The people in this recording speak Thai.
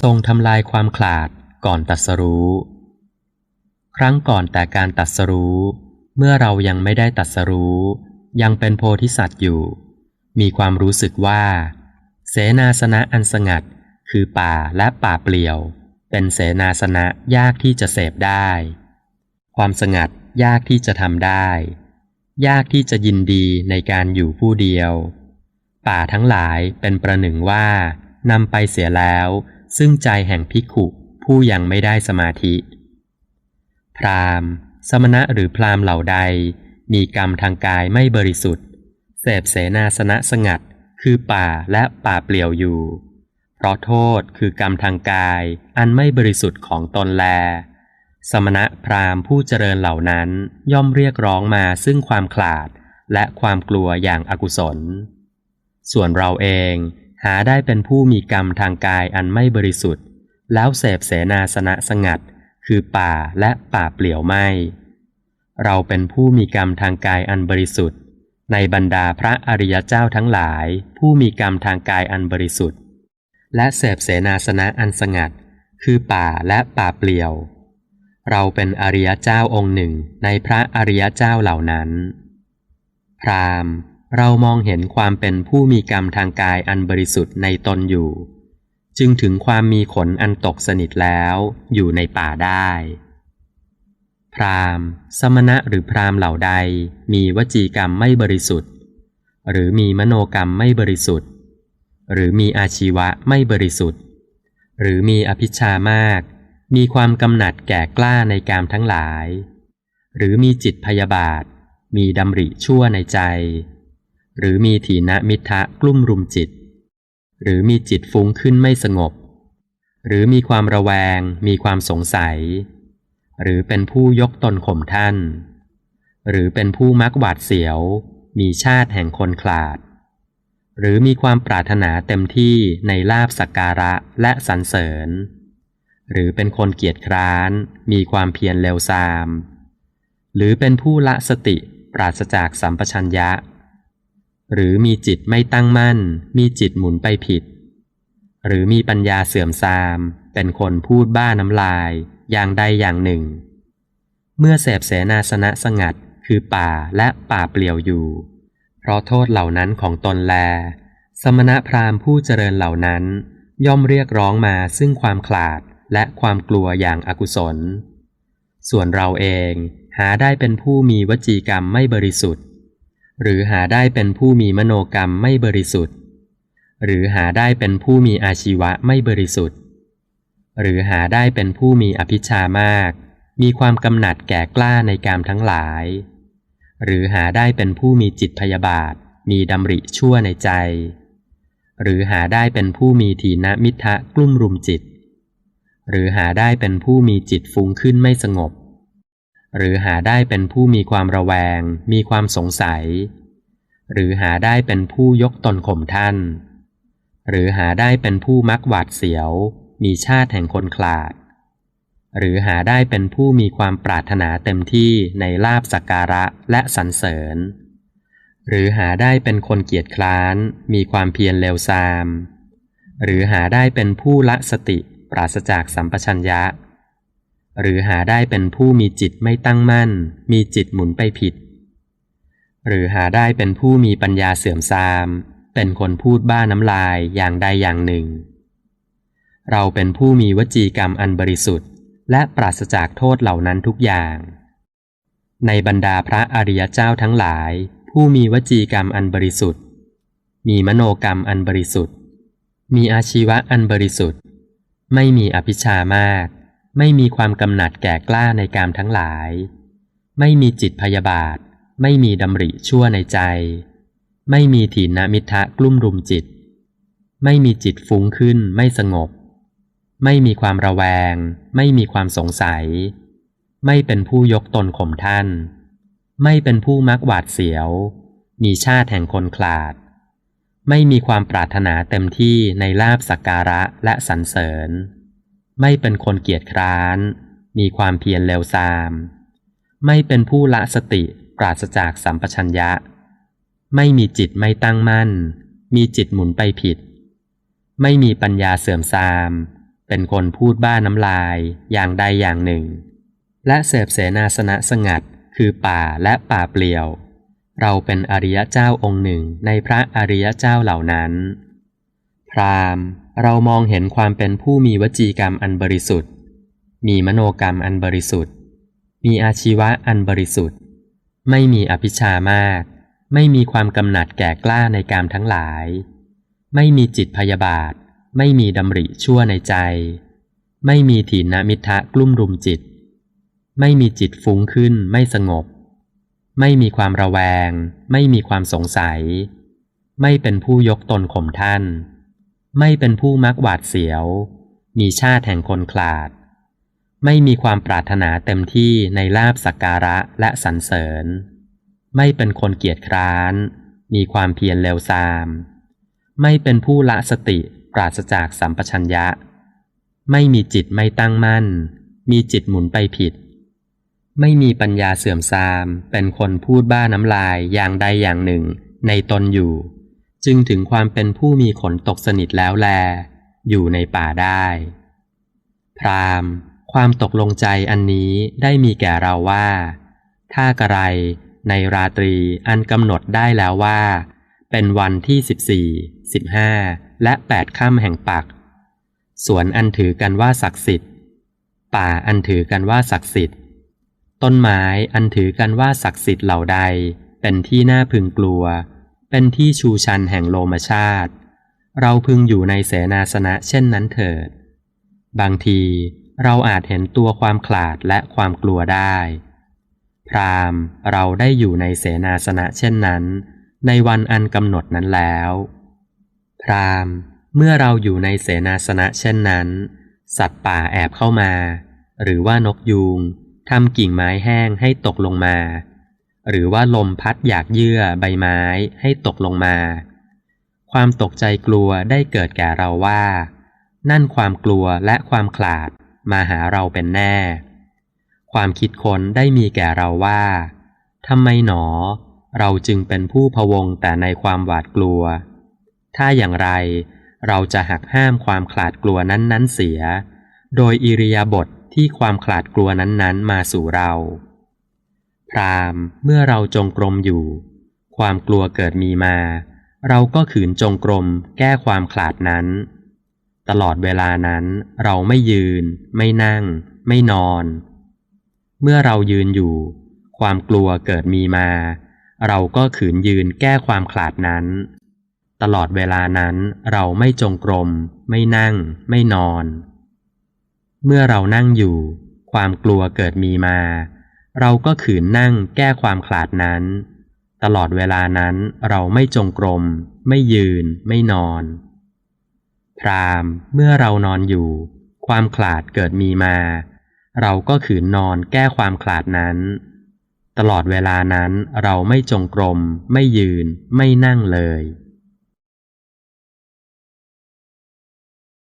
ทรงทำลายความขลาดก่อนตัดสรู้ ครั้งก่อนแต่การตัดสรู้ เมื่อเรายังไม่ได้ตัดสรู้ ยังเป็นโพธิสัตว์อยู่ มีความรู้สึกว่า เสนาสนะอันสงัด คือป่าและป่าเปลี่ยว เป็นเสนาสนะยากที่จะเสพได้ ความสงัดยากที่จะทำได้ ยากที่จะยินดีในการอยู่ผู้เดียว ป่าทั้งหลายเป็นประหนึ่งว่านำไปเสียแล้ว ซึ่งใจแห่งภิขุผู้ยังไม่ได้สมาธิ พรามสมณะหรือพรามเหล่าใด มีกรรมทางกายไม่บริสุทธิ์เสพเสนาสนะสงัด คือป่าและป่าเปลี่ยวอยู่ เพราะโทษคือกรรมทางกายอันไม่บริสุทธิ์ของตนแล สมณะพรามผู้เจริญเหล่านั้นย่อมเรียกร้องมาซึ่งความขลาดและความกลัวอย่างอากุศล ส่วนเราเอง หาได้เป็นผู้มีกรรมทางกายอันไม่บริสุทธิ์ แล้วเสพเสนาสนะสงัด คือป่าและป่าเปลี่ยวไม่ เราเป็นผู้มีกรรมทางกายอันบริสุทธิ์ ในบรรดาพระอริยเจ้าทั้งหลาย ผู้มีกรรมทางกายอันบริสุทธิ์ และเสพเสนาสนะอันสงัด คือป่าและป่าเปลี่ยว เราเป็นอริยเจ้าองค์หนึ่งในพระอริยเจ้าเหล่านั้น พราม เรามองเห็นความเป็นผู้มีกรรมทางกายอันบริสุทธิ์ในตนอยู่ จึงถึงความมีขนอันตกสนิทแล้วอยู่ในป่าได้ พรามสมณะหรือพรามเหล่าใดมีวจีกรรมไม่บริสุทธิ์ หรือมีมโนกรรมไม่บริสุทธิ์ หรือมีอาชีวะไม่บริสุทธิ์ หรือมีอภิชามาก มีความกำหนัดแก่กล้าในกามทั้งหลาย หรือมีจิตพยาบาท มีดำริชั่วในใจ หรือมีถีนมิทะกลุ่มรุมจิต หรือมีจิตฟุ้งขึ้นไม่สงบ หรือมีความระแวง มีความสงสัย หรือเป็นผู้ยกตนข่มท่าน หรือเป็นผู้มักหวาดเสียว มีชาติแห่งคนขลาด หรือมีความปรารถนาเต็มที่ในลาบสักการะและสรรเสริญ หรือเป็นคนเกียจคร้าน มีความเพียรเร็วซาม หรือเป็นผู้ละสติปราศจากสัมปชัญญะ หรือมีจิตไม่ตั้งมั่น มีจิตหมุนไปผิด หรือมีปัญญาเสื่อมทราม เป็นคนพูดบ้าน้ำลาย อย่างใดอย่างหนึ่ง เมื่อเสพเสนาสนะสงัดคือป่าและป่าเปลี่ยวอยู่ เพราะโทษเหล่านั้นของตนแล สมณะพราหมณ์ผู้เจริญเหล่านั้น ย่อมเรียกร้องมาซึ่งความขลาดและความกลัวอย่างอากุศล ส่วนเราเองหาได้เป็นผู้มีวจีกรรมไม่บริสุทธิ์ หรือหาได้เป็นผู้มีมโนกรรมไม่บริสุทธิ์ หรือหาได้เป็นผู้มีอาชีวะไม่บริสุทธิ์ หรือหาได้เป็นผู้มีอภิชามาก มีความกำหนัดแก่กล้าในกามทั้งหลาย หรือหาได้เป็นผู้มีจิตพยาบาท มีดำริชั่วในใจ หรือหาได้เป็นผู้มีทีนมิทะกลุ่มรุมจิต หรือหาได้เป็นผู้มีจิตฟุ้งขึ้นไม่สงบ หรือหาได้เป็นผู้มีความระแวง มีความสงสัย หรือหาได้เป็นผู้ยกตนข่มท่าน หรือหาได้เป็นผู้มักหวาดเสียว มีชาติแห่งคนขลาด หรือหาได้เป็นผู้มีความปรารถนาเต็มที่ในลาบสักการะและสรรเสริญ หรือหาได้เป็นคนเกียจคร้าน มีความเพียรเร็วซาม หรือหาได้เป็นผู้ละสติปราศจากสัมปชัญญะ หรือหาได้เป็นผู้มีจิตไม่ตั้งมั่น มีจิตหมุนไปผิด หรือหาได้เป็นผู้มีปัญญาเสื่อมทราม เป็นคนพูดบ้าน้ำลายอย่างใดอย่างหนึ่ง เราเป็นผู้มีวจีกรรมอันบริสุทธิ์ และปราศจากโทษเหล่านั้นทุกอย่าง ในบรรดาพระอริยเจ้าทั้งหลาย ผู้มีวจีกรรมอันบริสุทธิ์ มีมโนกรรมอันบริสุทธิ์ มีอาชีวะอันบริสุทธิ์ ไม่มีอภิชามาก ไม่มีความกำหนัดแก่กล้าในกามทั้งหลาย ไม่มีจิตพยาบาท ไม่มีดำริชั่วในใจ ไม่มีถีนมิทะกลุ่มรุมจิต ไม่มีจิตฟุ้งขึ้นไม่สงบ ไม่มีความระแวง ไม่มีความสงสัย ไม่เป็นผู้ยกตนข่มท่าน ไม่เป็นผู้มักหวาดเสียว มีชาติแห่งคนขลาด ไม่มีความปรารถนาเต็มที่ในลาบสักการะและสรรเสริญ ไม่เป็นคนเกียจคร้าน มีความเพียรเร็วซาม ไม่เป็นผู้ละสติปราศจากสัมปชัญญะ ไม่มีจิตไม่ตั้งมั่น มีจิตหมุนไปผิด ไม่มีปัญญาเสื่อมซาม เป็นคนพูดบ้าน้ำลายอย่างใดอย่างหนึ่ง และเสพเสนาสนะสงัดคือป่าและป่าเปลี่ยว เราเป็นอริยเจ้าองค์หนึ่งในพระอริยเจ้าเหล่านั้น พรามเรามองเห็นความเป็นผู้มีวจีกรรมอันบริสุทธิ์ มีมโนกรรมอันบริสุทธิ์ มีอาชีวะอันบริสุทธิ์ ไม่มีอภิชามาก ไม่มีความกำหนัดแก่กล้าในกามทั้งหลาย ไม่มีจิตพยาบาท ไม่มีดำริชั่วในใจ ไม่มีถีนมิทะกลุ่มรุมจิต ไม่มีจิตฟุ้งขึ้นไม่สงบ ไม่มีความระแวง ไม่มีความสงสัย ไม่เป็นผู้ยกตนข่มท่าน ไม่เป็นผู้มักหวาดเสียว มีชาติแห่งคนขลาด ไม่มีความปรารถนาเต็มที่ในลาบสักการะและสรรเสริญ ไม่เป็นคนเกียจคร้าน มีความเพียรเร็วซาม ไม่เป็นผู้ละสติปราศจากสัมปชัญญะ ไม่มีจิตไม่ตั้งมั่น มีจิตหมุนไปผิด ไม่มีปัญญาเสื่อมทราม เป็นคนพูดบ้าน้ำลายอย่างใดอย่างหนึ่งในตนอยู่ จึงถึงความเป็นผู้มีขนตกสนิทแล้วแล อยู่ในป่าได้ พรามความตกลงใจอันนี้ได้มีแก่เราว่า ถ้ากระไรในราตรีอันกำหนดได้แล้วว่า เป็นวันที่สิบสี่สิบห้าและแปดค่ำแห่งปัก สวนอันถือกันว่าศักดิ์สิทธิ์ ป่าอันถือกันว่าศักดิ์สิทธิ์ ต้นไม้อันถือกันว่าศักดิ์สิทธิ์เหล่าใด เป็นที่น่าพึงกลัว เป็นที่ชูชันแห่งโลมชาติ เราพึงอยู่ในเสนาสนะเช่นนั้นเถิด บางทีเราอาจเห็นตัวความขลาดและความกลัวได้ พรามเราได้อยู่ในเสนาสนะเช่นนั้น ในวันอันกำหนดนั้นแล้ว พรามเมื่อเราอยู่ในเสนาสนะเช่นนั้น สัตว์ป่าแอบเข้ามา หรือว่านกยูงทำกิ่งไม้แห้งให้ตกลงมา หรือว่าลมพัดอยากเยื่อใบไม้ให้ตกลงมา ความตกใจกลัวได้เกิดแก่เราว่า นั่นความกลัวและความขลาดมาหาเราเป็นแน่ ความคิดค้นได้มีแก่เราว่าทำไมหนอ เราจึงเป็นผู้พวงแต่ในความหวาดกลัว ถ้าอย่างไรเราจะหักห้ามความขลาดกลัวนั้น ๆ เสีย โดยอิริยาบถทที่ความขลาดกลัวนั้น ๆ มาสู่เรา พรามเมื่อเราจงกรมอยู่ ความกลัวเกิดมีมา เราก็ขืนจงกรมแก้ความขลาดนั้น ตลอดเวลานั้นเราไม่ยืน ไม่นั่ง ไม่นอน เมื่อเรายืนอยู่ ความกลัวเกิดมีมา เราก็ขืนยืนแก้ความขลาดนั้น ตลอดเวลานั้นเราไม่จงกรม ไม่นั่ง ไม่นอน เมื่อเรานั่งอยู่ ความกลัวเกิดมีมา เราก็ขืนนั่งแก้ความขลาดนั้น ตลอดเวลานั้นเราไม่จงกรม ไม่ยืน ไม่นอน พรามเมื่อเรานอนอยู่ ความขลาดเกิดมีมา เราก็ขืนนอนแก้ความขลาดนั้น ตลอดเวลานั้นเราไม่จงกรม ไม่ยืน ไม่นั่งเลย